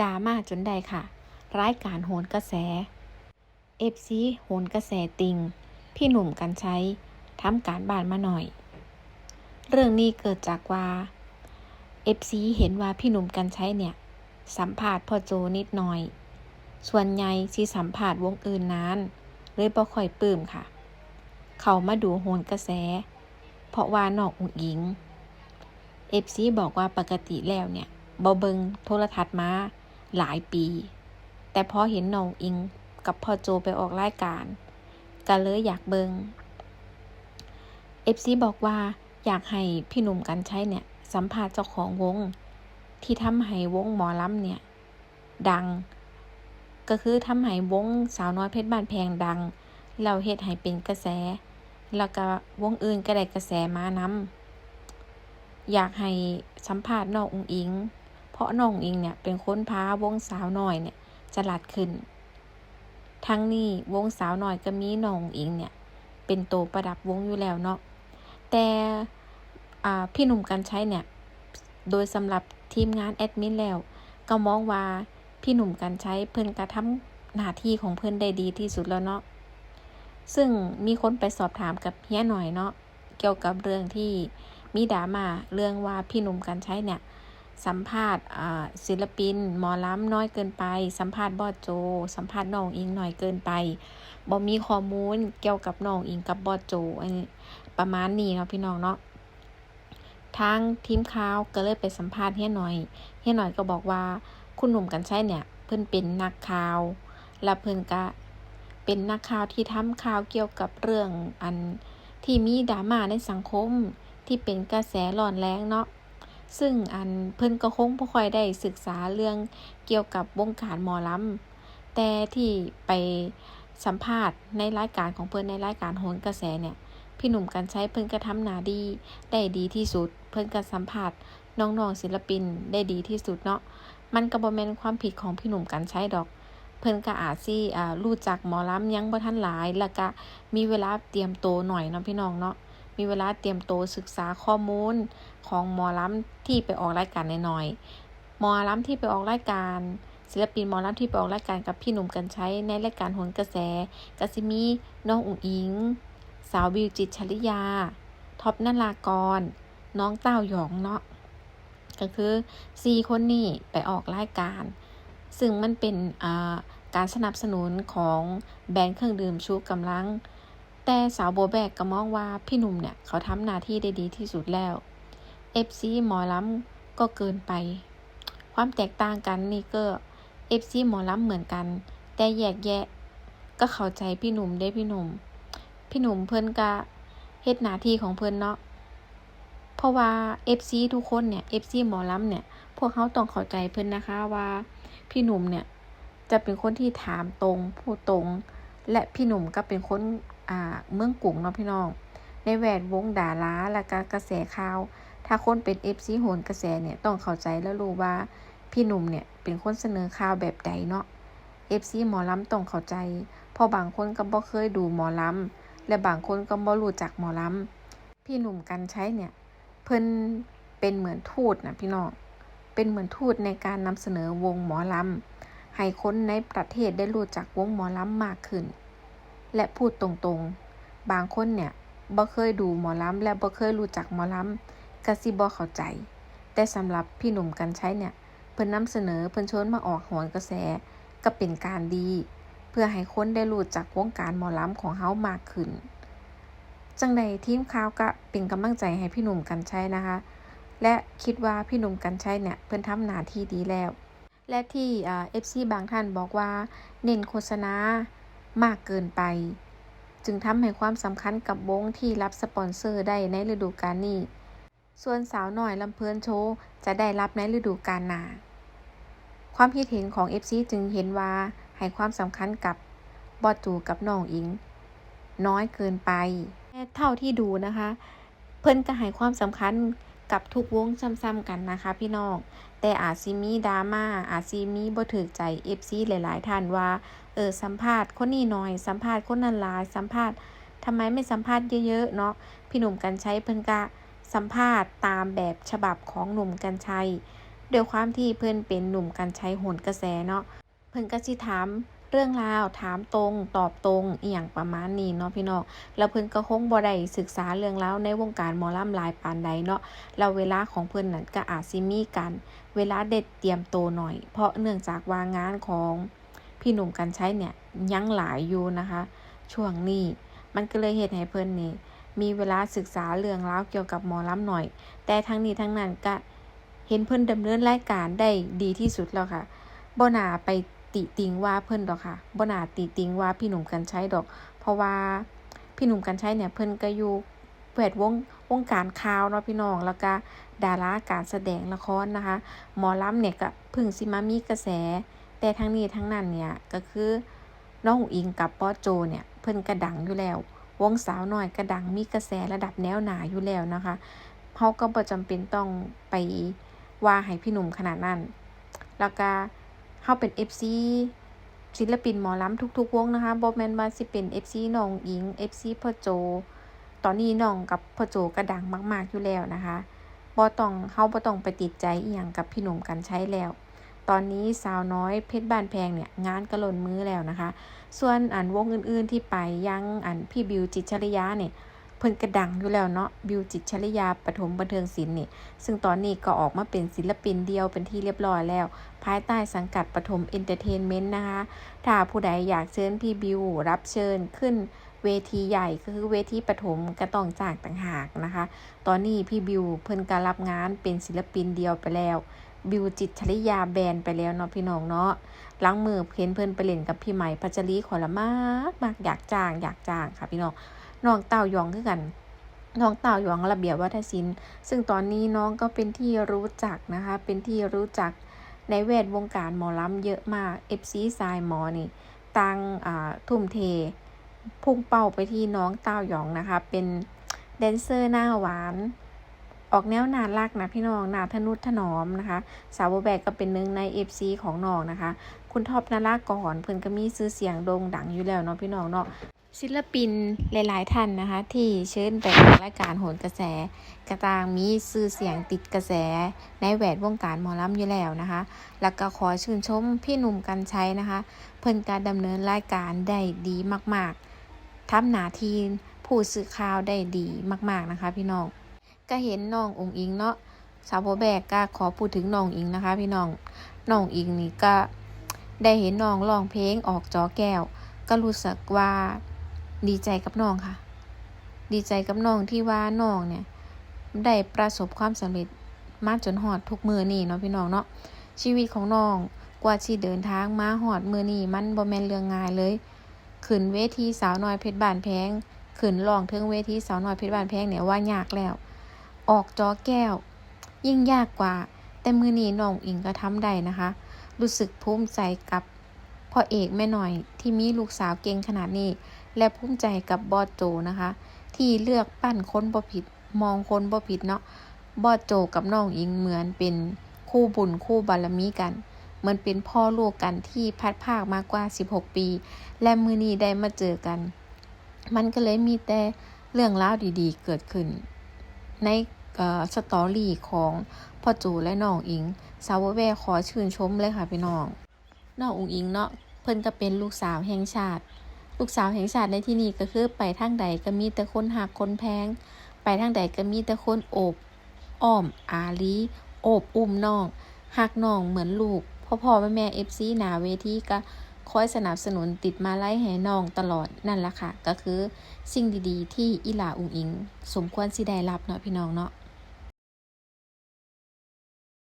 ดราม่าจนได้ค่ะ ร้ายการโหนกระแสเอฟซีโหนกระแสติง พี่หนุ่มกันใช้ทำการบ้านมาหน่อย เรื่องนี้เกิดจากว่าเอฟซีเห็นว่าพี่หนุ่มกันใช้เนี่ย สัมภาษณ์พ่อโจนิดหน่อย ส่วนใหญ่สิสัมภาษณ์วงอื่นนานเลยบ่ค่อยปลื้มค่ะ เขามาดูโหนกระแส เพราะว่านอกอุ๋งอิงเอฟซีบอกว่าปกติแล้วเนี่ยบอเบิงโทรทัศน์มา หลายปี แต่พอเห็นน้องอิงกับพ่อโจไปออกรายการก็เลยอยากเบิงเอฟซีบอกว่าอยากให้พี่หนุ่มกันใช้เนี่ย สัมภาษณ์เจ้าของวง ที่ทำให้วงหมอลำเนี่ย ดัง ก็คือทำให้วงสาวน้อยเพชรบ้านแพงดังแล้วเฮ็ดให้เป็นกระแส แล้วก็วงอื่นก็ได้กระแสมานำอยากให้สัมภาษณ์นองอุงอิง เพราะน้องอิงเนี่ยเป็นคนพาวงสาวหน้อยเนี่ยจะลัดขึ้น ทั้งนี้วงสาวหน้อยก็มีน้องอิงเนี่ย เป็นโตประดับวงอยู่แล้วเนาะแต่พี่หนุ่มกันใช้เนี่ย โดยสำหรับทีมงานแอดมินแล้ว ก็มองว่าพี่หนุ่มกันใช้เพิ่นกระทำหน้าที่ของเพิ่นได้ดีที่สุดแล้วเนาะซึ่งมีคนไปสอบถามกับเฮียหน่อยเนาะเกี่ยวกับเรื่องที่มีดราม่าเรื่องว่าพี่หนุ่มกันใช้เนี่ย สัมภาษณ์ศิลปิน หมอล้ำน้อยเกินไป สัมภาษณ์บอดโจ สัมภาษณ์น้องอิงหน่อยเกินไปบ่มีข้อมูลเกี่ยวกับน้องอิงกับบอดโจอันประมาณนี้เนาะพี่น้องเนาะทางทีมข่าวก็เลยไปสัมภาษณ์เฮียหน่อยเฮียหน่อยก็บอกว่าคุณหนุ่มกันใช้เนี่ย เพิ่นเป็นนักข่าว และเพิ่นก็เป็นนักข่าวที่ทำข่าวเกี่ยวกับเรื่องอันที่มีดราม่าในสังคมที่เป็นกระแสร้อนแรงเนาะ ซึ่งอันเพิ่นก็คงบ่ค่อยได้ศึกษาเรื่องเกี่ยวกับวงการหมอลำ แต่ที่ไปสัมภาษณ์ในรายการของเพิ่นในรายการโหนกระแสเนี่ย พี่หนุ่มกันใช้เพิ่นก็ทำหนาดีได้ดีที่สุด เพิ่นก็สัมภาษณ์น้องๆศิลปินได้ดีที่สุดเนาะ มันก็บ่แม่นความผิดของพี่หนุ่มกันใช้ดอก เพิ่นก็อาจสิอ่ารู้จักหมอลำยังบ่ทันหลาย แล้วก็มีเวลาเตรียมโตหน่อยเนาะพี่น้องเนาะ มีเวลาเตรียมโตวศึกษาข้อมูลของหมอลำที่ไปออกรายการหน่อยๆหมอลำที่ไปออกรายการ ศิลปินหมอลำที่ไปออกรายการกับพี่หนุ่มกันใช้ในรายการโหนกระแสก็สิมีน้องอุ๋งอิง สาววิวจิตชลิยาท็อปนันลากร น้องเต้าหยองเนาะก็คือสี่คนนี้ไปออกรายการ ซึ่งมันเป็นการสนับสนุนของแบรนด์เครื่องดื่มชูกำลัง แต่สาวโบแบกก็มองว่าพี่หนุ่มเนี่ย เขาทำหน้าที่ได้ดีที่สุดแล้ว FC หมอลำก็เกินไป ความแตกต่างกันนี่ก็ FC หมอลำเหมือนกัน แต่แยกแยะ ก็เข้าใจพี่หนุ่มได้พี่หนุ่ม พี่หนุ่มเพิ่นก็เฮ็ดหน้าที่ของเพิ่นเนาะเพราะว่า FC ทุกคนเนี่ย FC หมอลำเนี่ย พวกเขาต้องเข้าใจเพิ่นนะคะว่าพี่หนุ่มเนี่ยจะเป็นคนที่ถามตรงพูดตรง และพี่หนุ่มก็เป็นคน อ่าเมืองกรุงเนาะพี่น้อง ในแวดวงดาราและก็กระแสข่าว ถ้าคนเป็น FC โหนกระแสเนี่ยต้องเข้าใจและรู้ว่าพี่หนุ่มเนี่ยเป็นคนเสนอข่าวแบบใดเนาะ FC หมอลำต้องเข้าใจเพราะบางคนก็บ่เคยดูหมอลำและบางคนก็บ่รู้จักหมอลำพี่หนุ่มกันใช้เนี่ย เพิ่นเป็นเหมือนทูตนะพี่น้องเป็นเหมือนทูตในการนำเสนอวงหมอลำให้คนในประเทศได้รู้จักวงหมอลำมากขึ้น และพูดตรงๆ บางคนเนี่ยบ่เคยดูหมอลำและบ่เคยรู้จักหมอลำก็สิบ่เข้าใจ แต่สำหรับพี่หนุ่มกันใช้เนี่ย เพิ่นนำเสนอเพิ่นชวนมาออกโหนกระแสก็เป็นการดี เพื่อให้คนได้รู้จักวงการหมอลำของเฮามากขึ้น จังใดทีมข่าวก็เป็นกำลังใจให้พี่หนุ่มกันใช้นะคะ และคิดว่าพี่หนุ่มกันใช้เนี่ยเพิ่นทำหน้าที่ดีแล้ว และที่เอ่า FC บางท่านบอกว่า เน้นโฆษณา มากเกินไป จึงทำให้ความสำคัญกับวงที่รับสปอนเซอร์ได้ในฤดูกาลนี้ ส่วนสาวหน่อยลำเพลินโชว์จะได้รับในฤดูกาลหน้าความคิดเห็นของ FC จึงเห็นว่าให้ความสำคัญกับบอดจูกับน้องอิง น้อยเกินไป เท่าที่ดูนะคะ เพิ่นก็ให้ความสำคัญ กับทุกวงซ้ำๆกันนะคะพี่น้อง แต่อาจสิมีดราม่าอาจสิมีบ่ถูกใจ FC หลาย ๆ ท่านว่า เออสัมภาษณ์คนนี้หน่อย สัมภาษณ์คนนั้นหลาย สัมภาษณ์ทำไมไม่สัมภาษณ์เยอะ ๆ เนาะพี่หนุ่มกันชัยเพิ่นก็สัมภาษณ์ตามแบบฉบับของหนุ่มกันชัยด้วยความที่เพิ่นเป็นหนุ่มกันชัยโหนกระแสเนาะเพิ่นก็สิถาม เรื่องราวถามตรง ตอบตรงอีหยังประมาณนี้เนาะพี่น้องแล้วเพิ่นก็คงบ่ได้ศึกษาเรื่องราวในวงการหมอลำหลายปานใดเนาะแล้วเวลาของเพิ่นนั่นก็อาจสิมีการเวลาได้เตรียมโตหน่อย เพราะเนื่องจากว่างานของพี่หนุ่มกรรชัยเนี่ยยังหลายอยู่นะคะ ช่วงนี้มันก็เลยเฮ็ดให้เพิ่นนี่มีเวลาศึกษาเรื่องราวเกี่ยวกับหมอลำหน่อย แต่ทั้งนี้ทั้งนั้นก็เห็นเพิ่นดำเนินรายการได้ดีที่สุดแล้วค่ะบ่นาไป ติติงว่าเพิ่นดอกค่ะบ่น่าติติงว่าพี่หนุ่มกรรชัยดอก เพราะว่าพี่หนุ่มกรรชัยเนี่ยเพิ่นก็อยู่แวดวงวงการข่าวเนาะพี่น้องแล้วก็ดาราการแสดงละครนะคะ หมอลำเนี่ยก็พิ่งสิมามีกระแส แต่ทั้งนี้ทั้งนั้นเนี่ยก็คือน้องอิงกับป้อโจเนี่ยเพิ่นก็ดังอยู่แล้ว วงสาวน้อยก็ดังมีกระแสระดับแนวหนาอยู่แล้วนะคะเฮาก็บ่จำเป็นต้องไปว่าให้พี่หนุ่มขนาดนั้น แล้วก็ เฮาเป็น FC ศิลปินหมอลำทุกๆวงนะคะบ่แมนว่าสิเป็น FC น้องอิง FC พ่อโจ ตอนนี้น้องกับพ่อโจก็ดังมากๆอยู่แล้วนะคะบ่ต้องเฮาบ่ต้องไปติดใจอีหยังกับพี่หนุ่มกันใช้แล้ว ตอนนี้สาวน้อยเพชรบ้านแพงเนี่ยงานก็ล้นมือแล้วนะคะ ส่วนอันวงอื่นๆที่ไปยังอันพี่บิวจิตชริยาเนี่ย พิ่นก็ดังอยู่แล้วเนาะบิวจิตชริยาปฐมบันเทิงศิลป์นี่ ซึ่งตอนนี้ก็ออกมาเป็นศิลปินเดียวเป็นที่เรียบร้อยแล้ว ภายใต้สังกัดปฐมเอนเตอร์เทนเมนต์นะคะ ถ้าผู้ใดอยากเชิญพี่บิวรับเชิญขึ้นเวทีใหญ่ก็คือเวทีปฐมก็ต้องจางต่างหากนะคะ ตอนนี้พี่บิวเพิ่นก็รับงานเป็นศิลปินเดียวไปแล้ว บิวจิตชริยาแบนไปแล้วเนาะพี่น้องเนาะล้างมือเห็นเพิ่นไปเล่นกับพี่ใหม่พัชรีขอละมากมากอยากจ้างอยากจ้างค่ะพี่น้อง น้องเต้ายองคือกัน น้องเต่าหยองระเบียบวัฒนศิลป์ ซึ่งตอนนี้น้องก็เป็นที่รู้จักนะคะ เป็นที่รู้จักในแวดวงการหมอลำเยอะมาก FC สายหมอนี่ตังทุ่มเท พุ่งเป้าไปที่น้องเต้าหยองนะคะ เป็นแดนเซอร์หน้าหวาน ออกแนวน่ารักนะพี่น้องนาทนุถนอมนะคะ สาวแบกก็เป็นหนึ่งใน FC ของน้องนะคะ คุณท็อปนาราก่อนเพิ่อนก็มีชื่อเสียงโด่งดังอยู่แล้วเนาะพี่น้องเนาะ ศิลปินหลาย ๆ ท่านนะคะ ที่เชิญไปออกรายการโหนกระแส กระตางมีชื่อเสียงติดกระแส ในแวดวงการหมอลำอยู่แล้วนะคะ แล้วก็ขอชื่นชมพี่หนุ่มกันชัยนะคะ เพิ่นการดำเนินรายการได้ดีมาก ๆทำหน้าที่ผู้สื่อข่าวได้ดีมาก ๆ นะคะ พี่น้อง ก็เห็นน้ององอิงเนาะสาวโบแบกก็ขอพูดถึงน้องอิงนะคะ พี่น้องน้องอิงนี่ก็ได้เห็นน้องร้องเพลงออกจอแก้ว ก็รู้สึกว่า ดีใจกับน้องค่ะ ดีใจกับน้องที่ว่าน้องเนี่ย ได้ประสบความสำเร็จมาจนหอดทุกมือนี่เนาะพี่น้องเนาะชีวิตของน้องกว่าที่เดินทางมาหอดมือนี่มันบ่แมนเรื่องง่ายเลยขึ้นเวทีสาวน้อยเพชรบานแพงขึ้นรองเทิงเวทีสาวน้อยเพชรบานแพงเนี่ยว่ายากแล้ว ออกจอแก้ว ยิ่งยากกว่า แต่มือนี้น้องอิงก็ทำได้นะคะ รู้สึกภูมิใจกับพ่อเอกแม่หน่อยที่มีลูกสาวเก่งขนาดนี้ และภูมิใจกับบอสโจนะคะ ที่เลือกปั้นค้นบ่ผิดมองค้นบ่ผิดเนาะบอสโจกับน้องอิงเหมือนเป็นคู่บุญคู่บารมีกันเหมือนเป็นพ่อลูกกันที่พัดภาคมากกว่า 16 ปี และมือนี้ได้มาเจอกัน มันก็เลยมีแต่เรื่องราวดีๆ เกิดขึ้น ในอ่อสตอรี่ของพ่อโจและน้องอิงสาวแวขอชื่นชมเลยค่ะพี่น้อง น้องอุงอิงเนาะเพิ่นก็เป็นลูกสาวแห่งชาติ ลูกสาวแห่งชาติในที่นี้ก็คือไปทางใดก็มีแต่คนหักคนแพง ไปทางใดก็มีแต่คนโอบอ้อมอารีโอบอุ้มน้องหักน้องเหมือนลูกพ่อพ่อแม่แม่เอฟซีหนาเวทีก็คอยสนับสนุนติดมาไล่ให้น้องตลอดนั่นแหละค่ะ ก็คือสิ่งดีๆ ที่อีหลาอุงอิง สมควรสิได้รับเนาะพี่น้องเนาะ